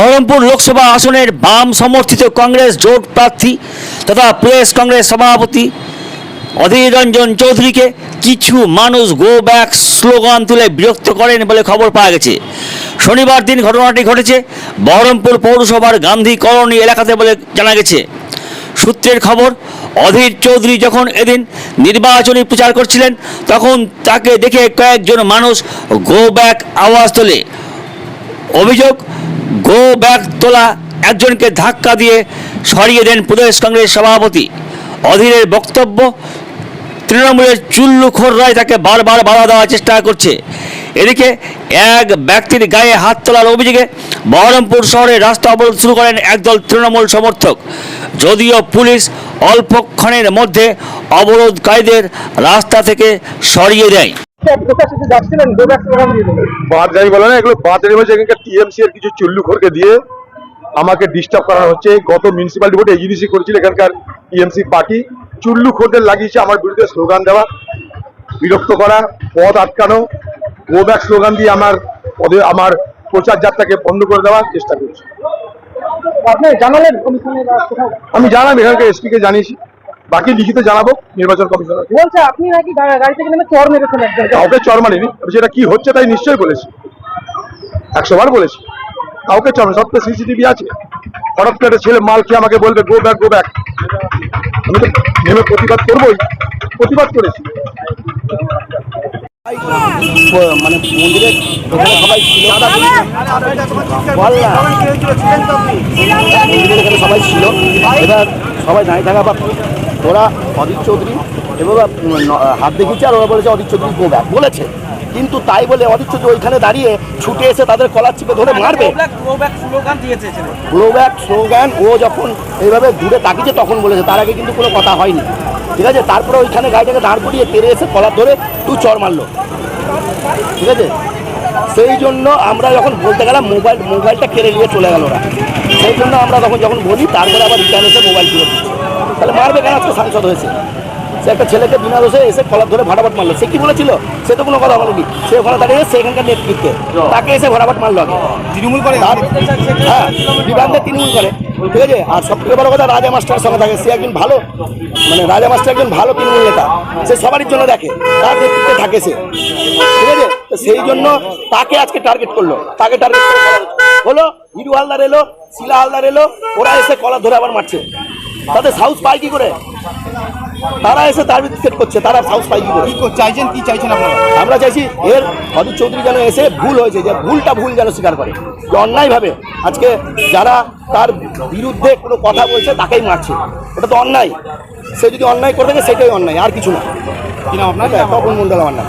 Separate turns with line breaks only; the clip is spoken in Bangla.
বহরমপুর লোকসভা আসনের বাম সমর্থিত কংগ্রেস জোট প্রার্থী তথা প্রেস কংগ্রেস সভাপতি অধীর রঞ্জন চৌধুরীকে কিছু মানুষ গো ব্যাক স্লোগান তুলে বিরক্ত করেন বলে খবর পাওয়া গেছে। শনিবার দিন ঘটনাটি ঘটেছে বহরমপুর পৌরসভার গান্ধী কলোনি এলাকাতে বলে জানা গেছে। সূত্রের খবর, অধীর চৌধুরী যখন এদিন নির্বাচনী প্রচার করছিলেন, তখন তাকে দেখে কয়েকজন মানুষ গো ব্যাক আওয়াজ তোলে। অভিযোগ গো ব্যাক তোলা একজনকে ধাক্কা দিয়ে সরিয়ে দেন প্রদেশ কংগ্রেস সভাপতি। অধীরের বক্তব্য, তৃণমূলের চুল্লুখোররাই তাকে বারবার বাধা দেওয়ার চেষ্টা করছে। এদিকে এক ব্যক্তির গায়ে হাত তোলার অভিযোগে বহরমপুর শহরে রাস্তা অবরোধ শুরু করেন একদল তৃণমূল সমর্থক। যদিও পুলিশ অল্পক্ষণের মধ্যে অবরোধকারীদের রাস্তা থেকে সরিয়ে দেয়।
বাদদারি বলে না এগুলো বাদদারি হচ্ছে এখানকার টিএমসি এর কিছু চুল্লুখোরকে দিয়ে আমাকে ডিস্টার্ব করা হচ্ছে। গত মিউনিসিপালিটি ভোটে এজিডিসি করেছিল এখানকার টিএমসি পার্টি। চুল্লুখোরদের লাগিয়েছে আমার বিরুদ্ধে স্লোগান দেওয়া বিরক্ত করা পথ আটকানো গো ব্যাক স্লোগান দিয়ে আমার পদে আমার প্রচার যাত্রাকে বন্ধ করে দেওয়ার চেষ্টা করছে। আমি জানাম এখানকার এসপিকে জানিয়েছি। বাকি লিখিত জানাব নির্বাচন কমিশনার
বলছে আপনি নাকি গাড়ি থেকে নেমে চর মেরেছেন
কাউকে চর মারিনি আমি সেটা কি হচ্ছে তাই নিশ্চয়ই বলেছি একশো বার বলেছি কাউকে চর সব তো সিসিটিভি আছে হঠাৎ করে ছেলে মাল খেয়ে আমাকে বলবে গো ব্যাক গো ব্যাক আমি তো নেমে প্রতিবাদ করবোই প্রতিবাদ করেছি
মানে মন্দিরে ওখানে সবাই ছিল মন্দিরের এখানে সবাই ছিল এবার সবাই দাঁড়িয়ে থাকা বা ওরা অদিত চৌধুরী এবং হাত দেখিয়েছে আর ওরা বলেছে অদিত চৌধুরী গো ব্যাক বলেছে। কিন্তু তাই বলে অদিত চৌধুরী ওইখানে দাঁড়িয়ে ছুটে এসে তাদের কলার চিপে ধরে মারবে। গ্লো ব্যাক স্লোগান ও যখন এইভাবে দূরে তাকিয়েছে তখন বলেছে তার আগে কিন্তু কোনো কথা হয়নি। ঠিক আছে? তারপরে ওইখানে গাড়িটাকে দাঁড় করিয়ে পেরে এসে কলার ধরে তুই চর মারলো। ঠিক আছে? সেই জন্য আমরা যখন বলতে গেলাম মোবাইল মোবাইলটা কেড়ে নিয়ে চলে গেল ওরা। সেই জন্য আমরা তখন যখন বলি তারপরে আবার রিটার্ন এসে মোবাইল ফিরে দিচ্ছি। তাহলে মারবে কেন আজকে সাংসদ হয়েছে? সে একটা ছেলেকে বিনা দোষে এসে কলার ধরে ভাটাভাট মারলো। সে কি বলেছিল? সে তো কোনো কথা বলেনি সে ওখানে দাঁড়িয়ে সেখানকার নেতৃত্বে তাকে এসে ভাটাভাট মারলো আগে। তৃণমূল করে? হ্যাঁ বিভাগে তৃণমূল করে। ঠিক আছে? আর সব থেকে বড় কথা রাজা মাস্টারের সঙ্গে থাকে। সে একজন ভালো মানে রাজা মাস্টার একজন ভালো তৃণমূল নেতা। সে সবারই জন্য দেখে। তার নেতৃত্বে থাকে সে। ঠিক আছে? তো সেই জন্য তাকে আজকে টার্গেট করল। তাকে টার্গেট হলো হিরু হালদার এলো শিলা হালদার এলো ওরা এসে কলার ধরে আবার মারছে। তাদের সাউথ পায় কি করে? তারা এসে তার সেট করছে তারা সাউথ পায় কি করে?
চাইছেন কি চাইছেন আপনারা?
আমরা চাইছি এর অদিত চৌধুরী যেন এসে ভুল হয়েছে যে ভুলটা ভুল যেন স্বীকার করে। যে অন্যায়ভাবে আজকে যারা তার বিরুদ্ধে কোনো কথা বলছে তাকেই মারছে। এটা তো অন্যায়। সে যদি অন্যায় করে থাকে সেটাই অন্যায় আর কিছু না।
কি নাম আপনার?
তপন মন্ডল আমার নাম।